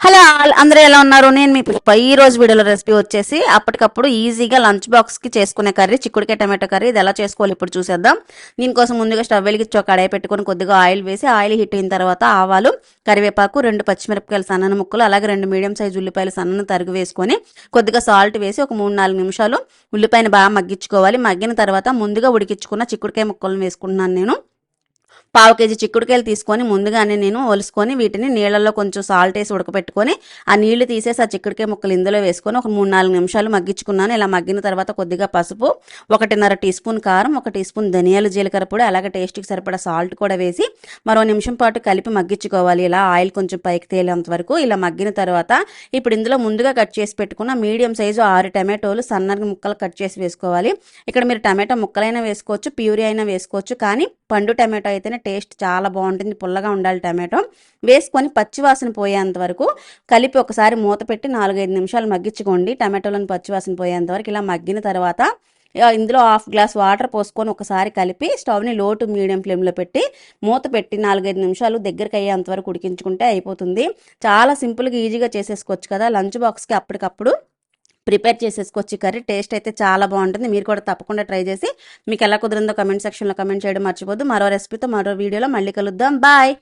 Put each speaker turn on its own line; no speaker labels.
Hello అందరూ ఎలా ఉన్నారు? నేను మీ పుష్ప. ఈ రోజు వీడియోలో రెసిపీ వచ్చేసి అప్పటికప్పుడు ఈజీగా లంచ్ బాక్స్కి చేసుకునే కర్రీ చిక్కుడుకాయ టమాటో కర్రీ. ఇది ఎలా చేసుకోవాలి ఇప్పుడు చూసేద్దాం. దీనికోసం ముందుగా స్టవ్ వెలిగించి ఒక కడాయి పెట్టుకొని కొద్దిగా ఆయిల్ వేసి ఆయిల్ హీట్ అయిన తర్వాత ఆవాలు కరివేపాకు రెండు పచ్చిమిరపకాయలు సన్నన ముక్కలు అలాగే రెండు మీడియం సైజు ఉల్లిపాయలు సన్నను తరుగు వేసుకొని కొద్దిగా సాల్ట్ వేసి ఒక మూడు నాలుగు నిమిషాలు ఉల్లిపాయను బాగా మగ్గించుకోవాలి. మగ్గిన తర్వాత ముందుగా ఉడికించుకున్న చిక్కుడుకాయ ముక్కలను వేసుకుంటున్నాను నేను. పావు కేజీ చిక్కుడుకాయలు తీసుకొని ముందుగానే నేను ఒలుసుకొని వీటిని నీళ్ళల్లో కొంచెం సాల్ట్ వేసి ఉడకపెట్టుకొని ఆ నీళ్ళు తీసేసి ఆ చిక్కుడుకాయ ముక్కలు ఇందులో వేసుకొని ఒక మూడు నాలుగు నిమిషాలు మగ్గించుకున్నాను. ఇలా మగ్గిన తర్వాత కొద్దిగా పసుపు ఒకటిన్నర టీ స్పూన్ కారం ఒక టీ స్పూన్ ధనియాలు జీలకర్ర పొడి అలాగే టేస్ట్కి సరిపడా సాల్ట్ కూడా వేసి మరో నిమిషం పాటు కలిపి మగ్గించుకోవాలి. ఇలా ఆయిల్ కొంచెం పైకి తేలేంత వరకు ఇలా మగ్గిన తర్వాత ఇప్పుడు ఇందులో ముందుగా కట్ చేసి పెట్టుకున్న మీడియం సైజు ఆరు టమాటోలు సన్నగా ముక్కలు కట్ చేసి వేసుకోవాలి. ఇక్కడ మీరు టమాటో ముక్కలైనా వేసుకోవచ్చు ప్యూరీ అయినా వేసుకోవచ్చు కానీ పండు టమాటో అయితేనే టేస్ట్ చాలా బాగుంటుంది పుల్లగా ఉండాలి టమాటో. వేసుకొని పచ్చివాసన పోయేంత వరకు కలిపి ఒకసారి మూత పెట్టి నాలుగైదు నిమిషాలు మగ్గించుకోండి. టమాటోలను పచ్చివాసన పోయేంత వరకు ఇలా మగ్గిన తర్వాత ఇందులో హాఫ్ గ్లాస్ వాటర్ పోసుకొని ఒకసారి కలిపి స్టవ్ని లో టు మీడియం ఫ్లేమ్లో పెట్టి మూత పెట్టి నాలుగైదు నిమిషాలు దగ్గరికి అయ్యేంత వరకు ఉడికించుకుంటే అయిపోతుంది. చాలా సింపుల్గా ఈజీగా చేసేసుకోవచ్చు కదా. లంచ్ బాక్స్కి అప్పటికప్పుడు ప్రిపేర్ చేసేసుకోవచ్చు. కర్రీ టేస్ట్ అయితే చాలా బాగుంటుంది. మీరు కూడా తప్పకుండా ట్రై చేసి మీకు ఎలా కుదిరిందో కమెంట్ సెక్షన్లో కమెంట్ చేయడం మర్చిపోద్దు మరో రెసిపీతో మరో వీడియోలో మళ్ళీ కలుద్దాం. బాయ్!